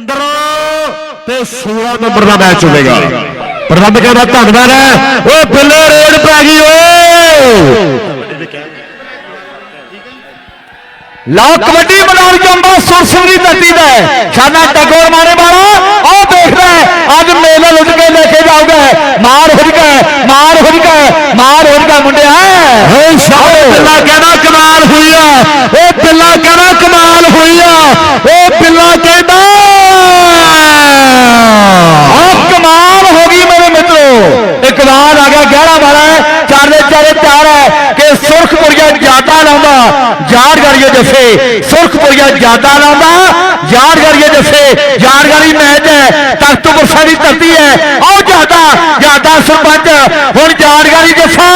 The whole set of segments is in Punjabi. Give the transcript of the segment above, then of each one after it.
15 ਤੇ 16 ਨੰਬਰ ਦਾ ਮੈਚ ਹੋਵੇਗਾ। ਪ੍ਰਬੰਧਕਾਂ ਦਾ ਧੰਨਵਾਦ ਹੈ। ਓਏ ਬਿੱਲੇ ਰੇਡ ਪੈ ਗਈ ਓਏ। ਲਓ ਕਬੱਡੀ ਮੈਦਾਨ ਜੰਬਾ ਸੁਰ ਸਿੰਘ ਦੀ ਧਰਤੀ ਦਾ। ਸ਼ਾਨਾ ਟਗੋਰ ਮਾਰੇ ਵਾਲਾ ਉਹ ਦੇਖਦਾ ਅੱਜ ਮੇਲਾ ਲੁੱਟ ਕੇ ਲੈ ਕੇ ਜਾਊਗਾ। ਮਾਰ ਹੋ ਗਿਆ ਮਾਰ ਹੋ ਗਿਆ ਮਾਰ ਹੋ ਗਿਆ ਮੁੰਡਿਆ। ਓਏ ਸ਼ਾਹੇ ਬਿੱਲਾ ਕਹਿੰਦਾ ਕਮਾਲ ਹੋਈ ਆ। ਓਏ ਬਿੱਲਾ ਕਹਿੰਦਾ ਕਮਾਲ ਹੋਈ ਆ ਓਏ ਬਿੱਲਾ ਕਹਿੰਦਾ ਆਹ ਕਮਾਲ ਹੋ ਗਈ ਮੇਰੇ ਮਿੱਤਰੋ ਇਕਬਾਲ ਆ ਗਿਆ 11 ਵਾਲਾ ਹੈ, ਚਾਰ ਚਾਰੇ ਚਾਰ ਹੈ ਕਿ ਸੁਰਖਪੁਰੀਆ ਜ਼ਿਆਦਾ ਲਾਉਂਦਾ ਯਾਦਗਾਰੀਏ ਜੱਫੇ ਸੁਰਖਪੁਰੀਆ ਜ਼ਿਆਦਾ ਲਾਉਂਦਾ ਯਾਦਗਾਰੀਏ ਜੱਫੇ ਯਾਦਗਾਰੀ ਮੈਚ ਹੈ, ਤਖਤਪੁਰ ਦੀ ਧਰਤੀ ਹੈ। ਆਹ ਜ਼ਿਆਦਾ ਜ਼ਿਆਦਾ ਸਰਪੰਚ, ਹੁਣ ਯਾਦਗਾਰੀ ਜੱਫਾ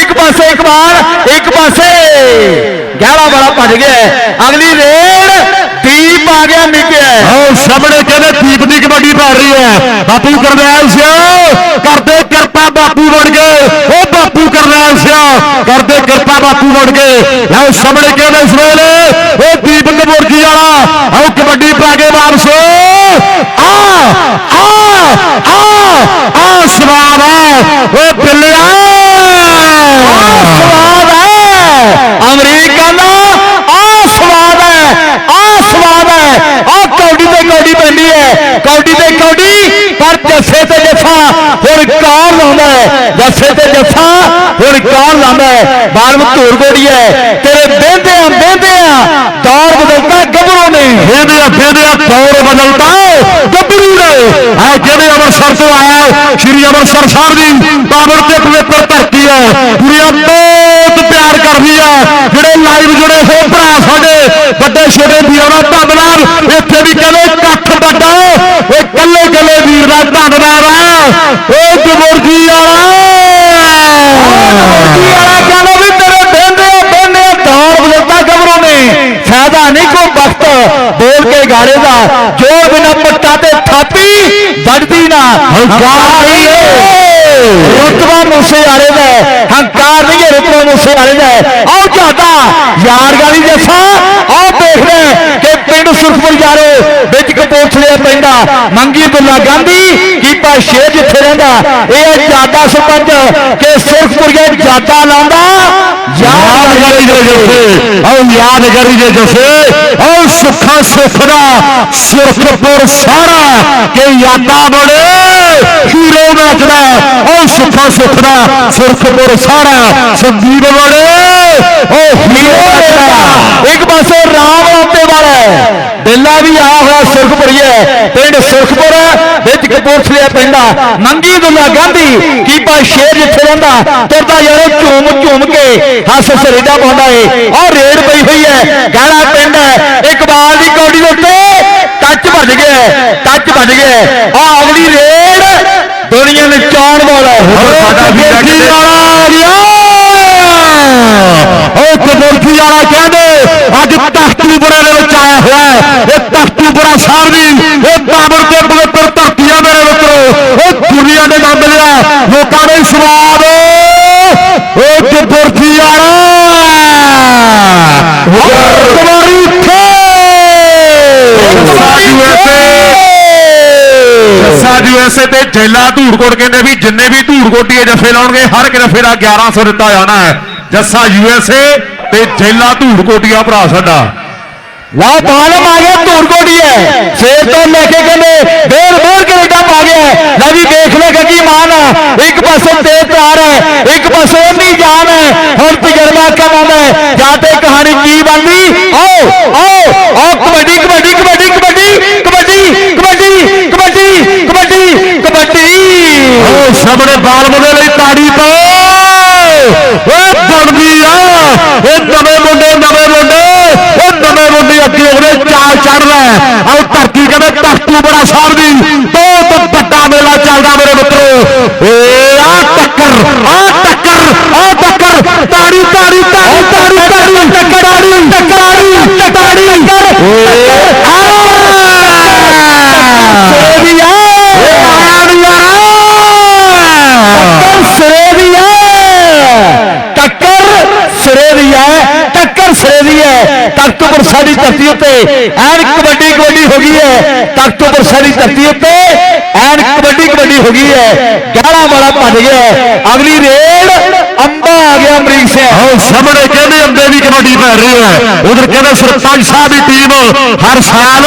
ਇੱਕ ਪਾਸੇ ਇਕਬਾਲ, ਇੱਕ ਪਾਸੇ 11 ਵਾਲਾ ਭੱਜ ਗਿਆ ਅਗਲੀ ਰੇਡ, ਦੀਪ ਆ ਗਿਆ ਨਿਕਿਆ ਓ ਸਾਹਮਣੇ ਕਹਿੰਦੇ ਦੀਪ ਦੀ ਕਬੱਡੀ ਪੈ ਰਹੀ ਹੈ। ਬਾਪੂ ਕਰਨੈਲ ਸਿੰਘ। ਕਰਦੇ ਕਿਰਪਾ ਬਾਪੂ ਬਣ ਗਏ ਉਹ ਬਾਪੂ ਕਰਨੈਲ ਸਿਆ, ਕਰਦੇ ਕਿਰਪਾ ਬਾਪੂ ਬਣ ਗਏ ਲਓ ਸਾਹਮਣੇ ਕਹਿੰਦੇ ਇਸ ਵੇਲੇ? ਉਹ ਦੀਪ ਕਬੂਰਜੀ ਵਾਲਾ। ਆਓ ਕਬੱਡੀ ਪਾ ਕੇ ਵਾਪਸ ਆ ਆ ਆ ਆ ਸਵਾਦ ਆ ਓ ਬਿੱਲਿਆ ਸਵਾਦ ਹੈ ਅਮਰੀਕਾ ਦਾ ਆ ਸਵਾਦ ਹੈ ਆ ਸਵਾਦ ਹੈ ਆ ਕੌਡੀ ਤੇ ਕੌਡੀ ਪੈਂਦੀ ਹੈ ਕੌਡੀ ਤੇ ਕੌਡੀ ਪਰ ਜੱਫੇ ਤੇ ਜੱਫਾ ਹੁਣ ਕੌਣ ਲਾਉਂਦਾ ਹੈ ਜੱਫੇ ਤੇ ਜੱਫਾ ਹੁਣ ਕੌਣ ਲਾਉਂਦਾ ਹੈ? ਬਾਲਮ ਧੂਰ ਗੋੜੀ ਹੈ। ਤੇਰੇ ਬਹਿੰਦੇ ਆ ਬਹਿੰਦੇ ਆ ਦੌਰ ਬਦਲਦਾ ਗੱਭਰੂ ਨੇ। ਇਹਦੇ ਅੱਗੇ ਦੇ ਦੌਰ ਬਦਲਦਾ ਗੱਭਰੂ ਨੇ। ਆ ਜਿਹੜੇ ਅੰਮ੍ਰਿਤਸਰ ਤੋਂ ਆਇਆ ਸ਼੍ਰੀ ਅੰਮ੍ਰਿਤਸਰ ਸਾਹਿਬ ਦੀ ਪਾਵਨ ਤੇ ਪਵਿੱਤਰ ਧਰਤੀ ਹੈ। ਦੁਨੀਆ ਬਹੁਤ ਪਿਆਰ ਕਰਦੀ ਹੈ। ਜਿਹੜੇ ਲਾਈਵ ਜੁੜੇ ਹੋ ਭਰਾ ਸਾਡੇ, ਵੱਡੇ ਛੋਟੇ ਵੀਰਾਂ ਦਾ ਧੰਨਵਾਦ ਇੱਥੇ ਵੀ ਕਹਿੰਦੇ ਇਕੱਠ ਵੱਡਾ ਇਹ ਕੱਲੇ ਕੱਲੇ ਵੀਰ ਦਾ ਧੰਨਵਾਦ ਆ ਓ ਜਮੁਰਜੀ ਵਾਲਾ। بول کے گاڑے دا جو بنا پٹا تے تھاپی بڑھتی نا ہنکاری ہے رتبہ موسیٰ آرے دا ہے ہنکار نہیں ہے رتبہ موسیٰ آرے دا ہے جاتا چاہتا گاڑی جیسا او دیکھ رہے کہ پنڈ سرخپور یارو بچ کپوچ لیا پینڈا منگی بلہ گاندی شیر جتھے رہندا اے ہے سپنج کہ سرخ پوریا جادا لا یاد کری دے جسے۔ او یاد جسے۔ سکھا سرخ پور سارا کہ یادا بڑے شیرے نچدا اور سکھا سکھنا سرخ پور سارا سندیب بڑے ہیرے ایک پاس رام آتے والا ہے دلہ بھی آ ہوا سرخ پوری ہے پنڈ سرخ پور ہے۔ ਵਿੱਚ ਕਪੂਰਥਲੇ ਪੈਂਦਾ ਮੰਗੀ ਦੁੱਲਾ ਗਾਂਧੀ ਕੀਪਾ ਸ਼ੇਰ ਜਿੱਥੇ ਰਹਿੰਦਾ? ਤੁਰਦਾ ਯਾਰੋ ਝੂਮ ਝੂਮ ਕੇ ਹੱਸ ਸਰੇਡਾ ਪਾਉਂਦਾ ਏ। ਔਰ ਰੇਡ ਪਈ ਹੋਈ ਹੈ ਗਾਣਾ ਹੈ। ਇਕਬਾਲ ਦੀ ਕੌਡੀ ਦੇ ਉੱਤੇ ਟੱਚ ਵੱਜ ਗਿਆ ਟੱਚ ਵੱਜ ਗਿਆ। ਆਹ ਅਗਲੀ ਰੇਡ ਦੁਨੀਆ ਨੇ ਚਾਣ ਵਾਲਾ ਹੈ। ਸਾਡਾ ਵੀਰ ਕਿਤੇ ਆ ਗਿਆ ਓ ਕਬੂਰਥੀ ਵਾਲਾ ਕਹਿੰਦੇ ਅੱਜ ਤਖਤੂਪੁਰਾ ਦੇ ਵਿੱਚ ਆਇਆ ਹੋਇਆ ਇਹ ਤਖਤੂਪੁਰਾ ਸਾਹਿਬ ਦੀ ਇਹ ਬਾਬਰ ਦੇ ਪਵਿੱਤਰ ਧਰਤੀ ਆ ਮੇਰੇ ਮਿੱਤਰੋ ਉਹ ਦੁਨੀਆ ਦੇ ਨੰਦ ਲਿਆ ਲੋਕਾਂ ਨੇ ਸਵਾਦ ਓ ਕਬੂਰਥੀ ਸਾਜੂ ਸਾਜੂ ਐਸੇ ਤੇ ਜੈਲਾ ਧੂੜਕੋਟ ਕਹਿੰਦੇ ਵੀ ਜਿੰਨੇ ਵੀ ਧੂੜਕੋਟੀਏ ਜੱਫੇ ਲਾਉਣਗੇ ਹਰ ਇੱਕ ਜੱਫੇ ਦਾ 1100 ਦਿੱਤਾ ਜਾਣਾ ਹੈ। ਜੱਸਾ ਯੂਐਸਏ ਤੇ ਜੈਲਾ ਧੂੜਕੋਟੀਆ ਭਰਾ ਸਾਡਾ। ਲਾ ਬਾਲਮ ਆ ਗਿਆ ਧੂਰਕੋਟੀ ਹੈ ਫੇਰ ਤੋਂ ਲੈ ਕੇ ਕਹਿੰਦੇ ਬੇਰ ਬੇਰ ਕੈਨੇਡਾ ਪਾ ਗਿਆ। ਲੈ ਵੀ ਦੇਖ ਲੈ ਗੱਗੀ ਮਾਨ ਇੱਕ ਪਾਸੇ ਤੇਜ਼ ਤਾਰ ਹੈ ਇੱਕ ਪਾਸੇ ਉਹਨੀ ਜਾਨ ਹੈ। ਹੁਣ ਤਜਰਬਾ ਕਮ ਆਉਂਦਾ ਹੈ ਜਾਂ ਤੇ ਕਹਾਣੀ ਕੀ ਬਣਦੀ? ਆਓ ਆਓ ਆਓ, ਕਬੱਡੀ ਕਬੱਡੀ ਕਬੱਡੀ ਕਬੱਡੀ ਕਬੱਡੀ ਕਬੱਡੀ ਕਬੱਡੀ ਕਬੱਡੀ ਕਬੱਡੀ। ਓ ਸਾਹਮਣੇ ਬਾਲਮ ਦੇ ਲਈ ਤਾੜੀ ਪਾਓ ਓਏ, ਬਣਦੀ ਆ। ਇਹ ਨਵੇਂ ਮੁੰਡੇ ਨਵੇਂ ਮੁੰਡੇ। ਉਹ ਨਵੇਂ ਮੁੰਡੇ ਅੱਗੇ ਉਹਨੇ ਚਾਲ ਚੜਦਾ ਆਓ ਧਰਤੀ ਕਹਿੰਦੇ ਤਖਤੂ ਬੜਾ ਸਾਹਿਬ ਹੈ ਟੱਕਰ ਸਿਰੇ ਦੀ ਹੈ ਟੱਕਰ ਸਿਰੇ ਦੀ ਹੈ ਤਖਤਪੁਰ ਸਾਡੀ ਧਰਤੀ ਉੱਤੇ ਐਨ ਕਬੱਡੀ ਕਬੱਡੀ ਹੋ ਗਈ ਹੈ ਤਖਤਪੁਰ ਸਾਡੀ ਧਰਤੀ ਉੱਤੇ ਐਨ ਕਬੱਡੀ ਕਬੱਡੀ ਹੋ ਗਈ ਹੈ ਗਹਿਣਾ ਵਾਲਾ ਭੱਜ ਗਿਆ ਹੈ। ਅਗਲੀ ਰੇਡ ਅੰਬਾ ਆ ਗਿਆ ਅਮਰੀਕ ਸਿੰਘ ਆਹ ਸਾਹਮਣੇ ਕਹਿੰਦੇ ਅੰਦੇ ਦੀ ਕਬੱਡੀ ਪੈ ਰਹੀ ਹੈ ਉਧਰ ਕਹਿੰਦੇ ਸਰਪੰਚ ਸਾਹਿਬ ਦੀ ਟੀਮ ਹਰ ਸਾਲ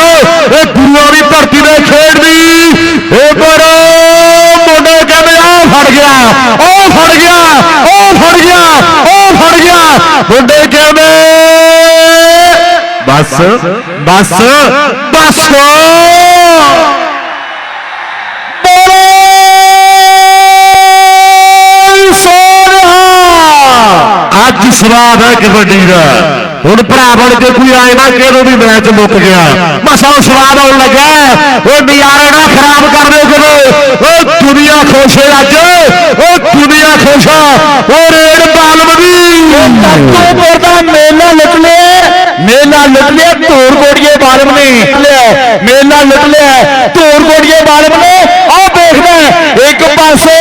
ਇਹ ਗੁਰੂਆਂ ਦੀ ਧਰਤੀ ਦੇ ਖੇਡਦੀ ਉਧਰ ਮੁੰਡੇ ਕਹਿੰਦੇ ਆ ਫੜ ਗਿਆ ਉਹ ਫੜ ਬਸ ਬਸ ਬਸ ਅੱਜ ਸਵਾਦ ਹੈ ਕਬੱਡੀ ਦਾ। ਹੁਣ ਭਰਾ ਬਣ ਕੇ ਕੋਈ ਆਏ ਨਾ ਕਿਹਦੋਂ ਵੀ ਮੈਚ ਮੁੱਕ ਗਿਆ। ਬਸ ਉਹ ਸਵਾਦ ਆਉਣ ਲੱਗਾ ਉਹ ਨਜ਼ਾਰੇ ਨਾ ਖਰਾਬ ਕਰ ਦਿਓ ਕਿਤੇ ਉਹ ਦੁਨੀਆ ਖੁਸ਼ ਹੈ ਅੱਜ। ਉਹ ਦੁਨੀਆ ਖੁਸ਼ ਆ। ਉਹ ਰੇਡ ਬਾਲਮ ਦੀ ਤਖਤਪੁਰ ਦਾ ਮੇਲਾ ਲੁੱਟ ਲਿਆ ਧੂਰ ਕੋੜੀਏ ਬਾਲਮ ਨੇ। ਲਿਆ ਮੇਲਾ ਲੁੱਟ ਲਿਆ ਧੂਰ ਕੋੜੀਏ ਬਾਲਮ ਨੇ। ਆਹ ਦੇਖਦਾ ਇੱਕ ਪਾਸੇ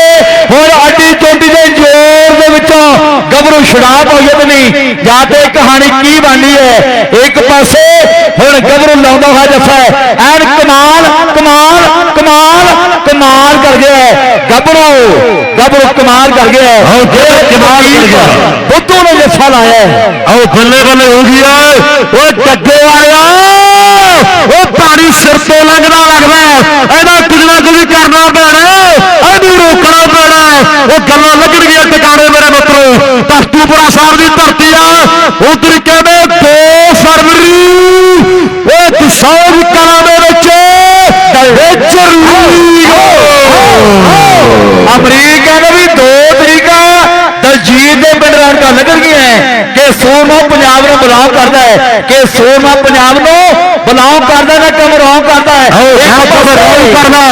ਹੁਣ ਅੱਡੀ ਚੋਟੀ ਦੇ ਜ਼ੋਰ ਦੇ ਵਿੱਚੋਂ ਗੱਭਰੂ ਹੋਈਏ ਤੇ ਨਹੀਂ, ਜਾਂ ਤੇ ਕਹਾਣੀ ਕੀ ਬਣਨੀ ਹੈ? ਇੱਕ ਪਾਸੇ ਹੁਣ ਗੱਭਰੂ ਲਾਉਂਦਾ ਹੋਇਆ ਜੱਫਾ ਐਨ ਕਮਾਲ ਕਮਾਲ ਕਮਾਲ ਕਮਾਲ ਕਰ ਗਿਆ। ਗੱਭਰੂ ਗੱਭਰੂ ਕਮਾਲ ਕਰ ਗਿਆ ਹੈ। ਆਹੋ, ਜਿਹੜਾ ਕਮਾਲ ਕਰ ਗਿਆ। ਬੁੱਧੂ ਨੇ ਜੱਫਾ ਲਾਇਆ। ਆਓ ਬੱਲੇ ਬੱਲੇ ਹੋ ਗਈ ਓਏ ਓਏ ਗੱਗੇ ਵਾਲਿਆ ਉਹ ਪਾਣੀ ਸਿਰ ਤੋਂ ਲੰਘਦਾ ਲੱਗਦਾ। ਇਹਦਾ ਕੁਝ ਨਾ ਕੁਝ ਕਰਨਾ ਪੈਣਾ ਇਹਨੂੰ ਰੋਕਣਾ ਪੈਣਾ ਉਹ ਗੱਲਾਂ ਲੱਗਣਗੀਆਂ ਟਿਕਾਣੇ ਮੇਰੇ ਮਿੱਤਰੋ ਤਖਤੂਪੁਰਾ ਸਾਹਿਬ ਦੀ ਧਰਤੀ ਆ ਉਧਰ ਅਮਰੀਕਾ ਨੇ ਵੀ 2 ਤਰੀਕਾ ਦਲਜੀਤ ਦੇ ਪਿੰਡ ਰੌਣਕਾਂ ਲੱਗਣਗੀਆਂ ਕਿ ਸੋਨਾ ਪੰਜਾਬ ਨੂੰ ਬਲਾਉ ਕਰਦਾ ਹੈ ਕਿ ਸੋਨਾ ਪੰਜਾਬ ਨੂੰ ਬਲਾਉ ਕਰਦਾ ਨਾ ਕਮਰਾਉ ਕਰਦਾ ਹੈ? ਪਾਸੇ- ਬਰੋਲ ਕਰਨਾ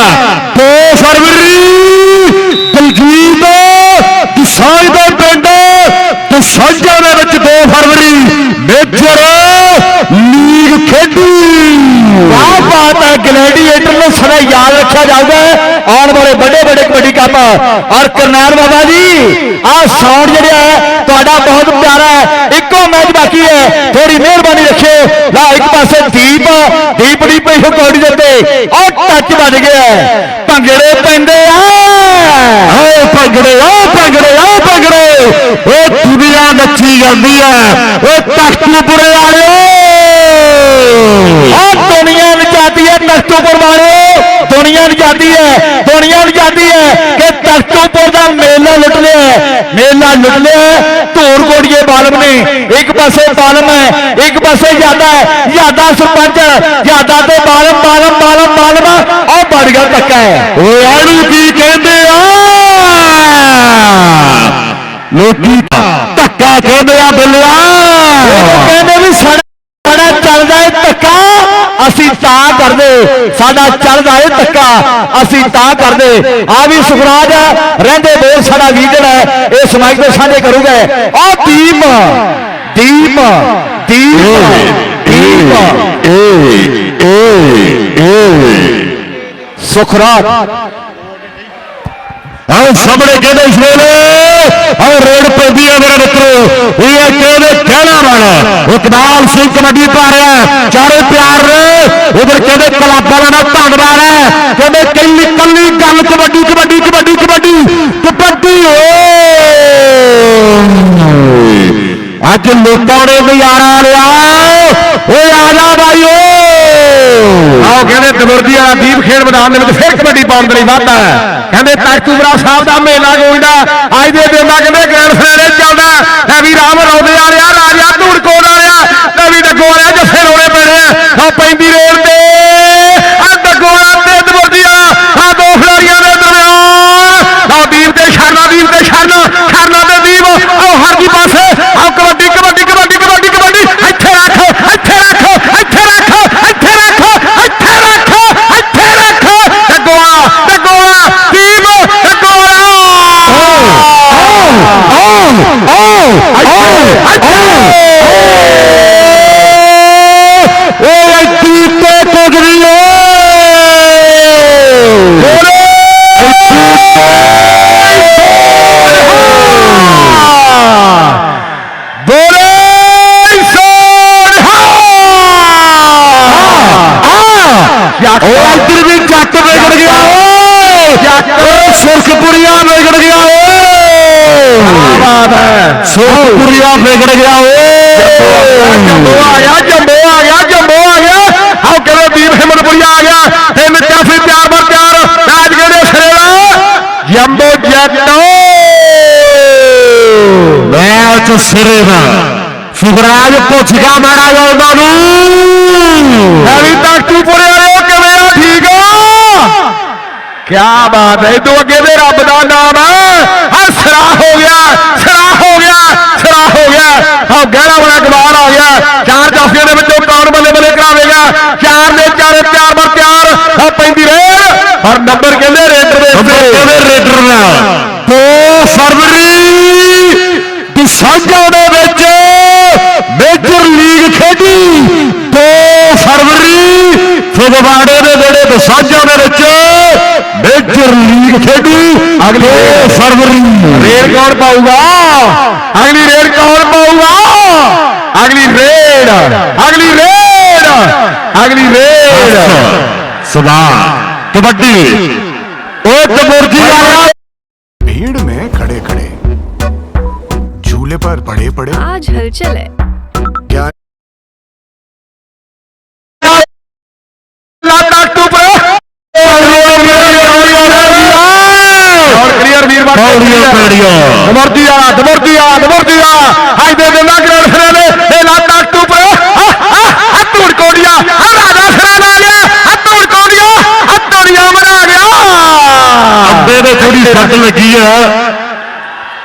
2 ਫਰਵਰੀ ਦਲਜੀਤ ਦਸਾਂਝ ਦੇ ਪਿੰਡ ਦਸਾਂਝਾਂ ਦੇ ਵਿੱਚ 2 ਫਰਵਰੀ ਮੇਜਰ ਲੀਗ ਖੇਡੀ। ਆਹ ਬਾਤ ਹੈ ਗਲੈਡੀਏਟਰ ਨੂੰ ਸਦਾ ਯਾਦ ਰੱਖਿਆ ਜਾਊਗਾ ਆਉਣ ਵਾਲੇ ਵੱਡੇ ਵੱਡੇ ਕਬੱਡੀ ਕੱਪ। ਔਰ ਕਰਨੈਲ ਬਾਬਾ ਜੀ, ਆਹ ਸਾਊਂਡ ਜਿਹੜਾ ਹੈ ਤੁਹਾਡਾ ਬਹੁਤ ਪਿਆਰਾ ਹੈ। ਇੱਕੋ ਮੈਚ ਬਾਕੀ ਹੈ। ਥੋੜੀ ਮਿਹਰਬਾਨੀ ਰੱਖਿਓ। ਲਾ, ਇੱਕ ਪਾਸੇ ਦੀਪ ਦੀਪ ਦੀ ਪਈ ਕੋੜੀ ਦੇ ਉੱਤੇ। ਔਰ ਟੱਚ ਵੱਜ ਗਿਆ ਹੈ। ਭੰਗੜੇ ਪੈਂਦੇ ਆ। ਆਓ ਭੰਗੜੇ ਆਓ ਭੰਗੜੇ ਆਓ ਭੰਗੜੇ। ਉਹ ਦੁਨੀਆ ਨੱਚੀ ਜਾਂਦੀ ਹੈ। ਉਹ ਤਖਤੂਪੁਰੇ ਵਾਲਿਓ। ਆ ਦੁਨੀਆ ਨਚਾਦੀ ਹੈ ਤਖਤੂਪੁਰ ਵਾਲਿਓ। ਦੁਨੀਆ ਨਚਾਦੀ ਹੈ ਦੁਨੀਆ ਨਚਾਦੀ ਹੈ ਕਿ ਤਖਤੂਪੁਰ ਦਾ ਮੇਲਾ ਲੁੱਟ ਲਿਆ। ਮੇਲਾ ਲੁੱਟ ਲਿਆ। ਧੂਰ ਕੋੜੀਏ ਬਾਲਮ ਨੇ। ਇੱਕ ਪਾਸੇ ਬਾਲਮ ਹੈ ਇੱਕ ਪਾਸੇ ਯਾਦਾ ਹੈ। ਯਾਦਾ ਸਰਪੰਚ ਯਾਦਾ ਤੇ ਬਾਲਮ ਬਾਲਮ ਬਾਲਮ ਬਾਲਮ। ਉਹ ਬੜ ਗਿਆ ਧੱਕਾ ਹੈ। ਓਏ ਆੜੂ ਕੀ ਕਹਿੰਦੇ ਆ? ਲੋਕੀ ਧੱਕਾ ਕਹਿੰਦੇ ਆ ਬਿੱਲਿਆ ਕਹਿੰਦੇ ਵੀ ਸਾਡਾ ਸਾਡਾ ਚੱਲਦਾ ਹੈ ਧੱਕਾ ਅਸੀਂ ਤਾਂ ਕਰਦੇ ਸਾਡਾ ਚੱਲਦਾ ਹੈ ਧੱਕਾ ਅਸੀਂ ਤਾਂ ਕਰਦੇ। ਆ ਵੀ ਸੁਖਰਾਜ ਰਹਿੰਦੇ ਬੋਲ ਸਾਡਾ ਵੀਰ ਹੈ ਇਹ ਸਮਾਜ ਦੇ ਸਾਂਝੇ ਕਰੂਗਾ ਆ ਦੀਪ ਦੀਪ ਦੀਪ ਦੀਪ। ਏ ਏ ਏ। ਸੁਖਰਾਜ। ਆਹ ਸਾਹਮਣੇ ਕਹਿੰਦੇ ਇਸ ਵੇਲੇ? ਆਹ ਰੇਡ ਪੈਂਦੀ ਹੈ ਮੇਰੇ ਮਿੱਤਰੋ ਇਹ ਹੈ ਕਹਿੰਦੇ ਕਹਿਣਾ? ਵਾਲਾ ਇਕਬਾਲ ਸਿੰਘ ਕਬੱਡੀ ਪਾ ਰਿਹਾ ਚਾਰੇ ਪਿਆਰ ਨੇ। ਉਧਰ ਕਹਿੰਦੇ ਕਲੱਬ ਦਾ ਧੰਨਵਾਦ ਹੈ। ਕਹਿੰਦੇ ਕੱਲੀ ਕੱਲੀ ਗੱਲ ਕਬੱਡੀ ਕਬੱਡੀ ਕਬੱਡੀ ਕਬੱਡੀ। ਕਬੱਡੀ ਓਏ ਅੱਜ ਲੋਕਾਂ ਨੇ ਨਜ਼ਾਰਾ ਲਿਆ। ਓਏ ਆ ਜਾ ਓ। ਆਓ ਕਹਿੰਦੇ ਦਬਰਦੀ ਵਾਲਾ ਦੀਪ ਖੇਡ ਮੈਦਾਨ ਦੇ ਵਿੱਚ ਫਿਰ ਕਬੱਡੀ ਪਾਉਣ ਦੇ ਲਈ ਵਾਧਾ ਕਹਿੰਦੇ ਤਖਤੂਬਰਾ ਸਾਹਿਬ ਦਾ ਮੇਲਾ ਗੋਲਦਾ ਅੱਜ ਦੇ ਦਿਨ ਦਾ ਕਹਿੰਦੇ ਗ੍ਰੈਂਡ ਫਾਈਨਲ ਚੱਲਦਾ ਹੈ ਵੀ ਰਾਮ ਰੌਦੇ ਆ ਰਿਹਾ ਰਾਜਾ ਧੂੜਕੋਟ ਆ ਰਿਹਾ ਨਵੀਂ ਡੱਗੋ ਆ ਰਿਹਾ ਜੱਫੇ ਰੋਣੇ ਪੈਣੇ ਆ ਆ ਪੈਂਦੀ ਸੁਰਖਪੁਰੀਆ ਵਿਗੜ ਗਿਆ ਜੰਬੋ ਓਏ ਆ ਗਿਆ ਜੰਬੋ ਆ ਗਿਆ ਜੰਬੋ ਆ ਗਿਆ। ਆਹ ਕਿਵੇਂ ਦੀਪ ਹਿੰਮਤਪੁਰੀਆ ਆ ਗਿਆ? ਤੇ ਸੀ ਪਿਆਰ ਬਰ ਪਿਆਰ ਰਾਜ ਗੜੇ ਸਿਰੇ ਦਾ ਜੰਬੋ ਜੱਟੋ। ਮੈਚ ਸਿਰੇ ਦਾ। ਸੁਖਰਾਜ ਪੁੱਛ ਗਿਆ ਮਾਰਾ ਉਹਨਾਂ ਨੂੰ। ਹੈਵੀ ਤਖਤੂਪੁਰੇ ਵਾਲਿਓ ਕਿਵੇਂ ਆ? ਠੀਕ ਆ। ਕਿਆ ਬਾਤ ਹੈ ਤੂੰ ਅੱਗੇ ਦੇ ਰੱਬ ਦਾ ਨਾਮ ਹੈ। ਹਾਂ ਸਰਾ ਹੋ ਗਿਆ ਸਰਾ ਸਰਾ ਹੋ ਗਿਆ। ਹਾਂ ਗਹਿਰਾ ਬੜਾ ਕਮਾਲ ਆ ਗਿਆ। ਚਾਰ ਜਾਫੀਆਂ ਦੇ ਵਿੱਚੋਂ ਕੌਣ ਬੱਲੇ ਬੱਲੇ ਕਰਾਵੇਗਾ? ਚਾਰ ਦੇ ਚਾਰੇ ਪਿਆਰ ਬਰ ਪਿਆਰ ਹਾਂ ਪੈਂਦੀ ਰਹੇ ਪਰ ਨੰਬਰ ਕਹਿੰਦੇ ਰੇਡਰ ਦੇ ਉਹਦੇ ਰੇਡਰ ਨਾਲ। 2 ਫਰਵਰੀ ਦਸਾਂਜਾਂ ਦੇ ਵਿੱਚ ਮੇਜਰ ਲੀਗ ਖੇਡੀ। 2 ਫਰਵਰੀ ਫਗਵਾੜੇ ਦੇ ਨੇੜੇ ਦਸਾਂਜਾਂ ਦੇ ਵਿੱਚ ਮੇਜਰ ਲੀਗ ਖੇਡੀ। ਅਗਲੇ 2 ਫਰਵਰੀ। ਰੇਡ ਕੌਣ ਪਾਊਗਾ? اگلی ریڈ اگلی ریڈ سبحان کبڈی اوٹ بھیڑ میں کھڑے کھڑے جھولے پر پڑے پڑے آج ہلچل ہے کیا اور کلیئر ویر بات دمردیا دمردیا دمردیا ਦੇ ਥੋੜੀ ਸੱਟ ਲੱਗੀ ਆ।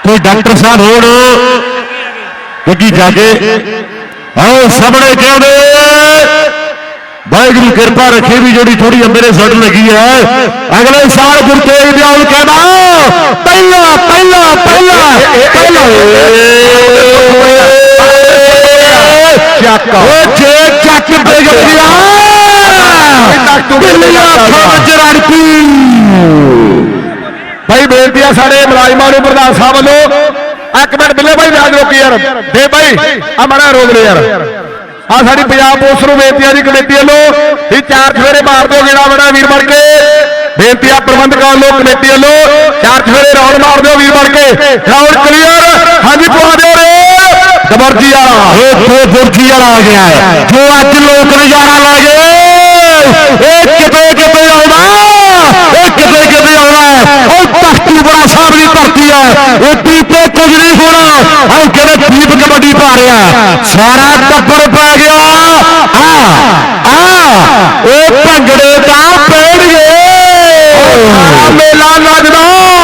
ਕੋਈ ਡਾਕਟਰ ਸਾਹਿਬ ਹੋਣ ਲੱਗੀ ਜਾ ਕੇ ਆਓ ਸਾਹਮਣੇ ਕਹਿੰਦੇ ਵਾਹਿਗੁਰੂ ਕਿਰਪਾ ਰੱਖੇ ਵੀ ਜਿਹੜੀ ਥੋੜੀ ਦੇ ਸੱਟ ਲੱਗੀ ਹੈ ਅਗਲੇ ਸਾਲ ਗੁਰੂ ਤੇਗ ਬਹਾਦਰ ਕਹਿੰਦਾ ਪਹਿਲਾ ਪਹਿਲਾ ਪਹਿਲਾ ਪਹਿਲਾ। ਚੱਕ। ਉਹ ਜੇ ਚੱਕ ਦੇ ਗਿਆ ਬਿੱਲੀਆਂ ਫੌਜ ਰੜਕੀ ਭਾਈ ਬੇਨਤੀ ਆ ਸਾਡੇ ਮੁਲਾਜ਼ਮਾਂ ਨੂੰ, ਪ੍ਰਧਾਨ ਸਾਹਿਬ ਵੱਲੋਂ। ਇੱਕ ਮਿੰਟ ਬਿੱਲੇ ਭਾਈ ਰਾਜ ਰੋਕੀ ਯਾਰ। ਦੇ ਭਾਈ, ਆ ਮੜਾ ਰੋਕ ਲੈ ਯਾਰ। ਆ ਸਾਡੀ ਪੰਜਾਬ ਪੁਲਿਸ ਨੂੰ ਬੇਨਤੀ ਆ ਜੀ, ਕਮੇਟੀ ਵੱਲੋਂ ਇਹ ਚਾਰ ਚਫੇਰੇ ਮਾਰ ਦਿਓ, ਗੇੜਾ ਬੜਾ ਵੀਰ ਬਣ ਕੇ। ਬੇਨਤੀ ਆ ਪ੍ਰਬੰਧਕਾਂ ਵੱਲੋਂ, ਕਮੇਟੀ ਵੱਲੋਂ ਚਾਰ ਚਫੇਰੇ ਰਾਉਂਡ ਮਾਰ ਦਿਓ ਵੀਰ ਬਣ ਕੇ। ਰਾਉਂਡ ਕਲੀਅਰ ਹਾਂਜੀ, ਪਵਾ ਦਿਓ ਰੇ। ਦਬਰਜੀ ਆ ਇਹ ਦੋ ਬੁਰਜੀ ਵਾਲਾ ਆ ਗਿਆ। ਜੋ ਅੱਜ ਲੋਕ ਨਜ਼ਾਰਾ ਲੈ ਗਏ ਇਹ ਕਿਤੇ ਕਿਤੇ ਆਉਣਾ ਇਹ ਕਿਤੇ ਕਿਤੇ ਆਉਣਾ ਹੈ। ਉਹ ਤਖਤੀ ਬੜਾ ਸਾਹਿਬ ਦੀ ਧਰਤੀ ਹੈ ਇਹ ਦੀਪੇ ਕੁਝ ਨਹੀਂ ਹੋਣਾ ਉਹ ਕਿਹੜੇ ਦੀਪ ਕਬੱਡੀ ਪਾ ਰਿਹਾ ਸਾਰਾ ਟੱਬਰ ਪੈ ਗਿਆ। ਆ ਆ ਉਹ ਭੰਗੜੇ ਦਾ ਪੈਣਗੇ। ਮੇਲਾ ਲੱਗਦਾ।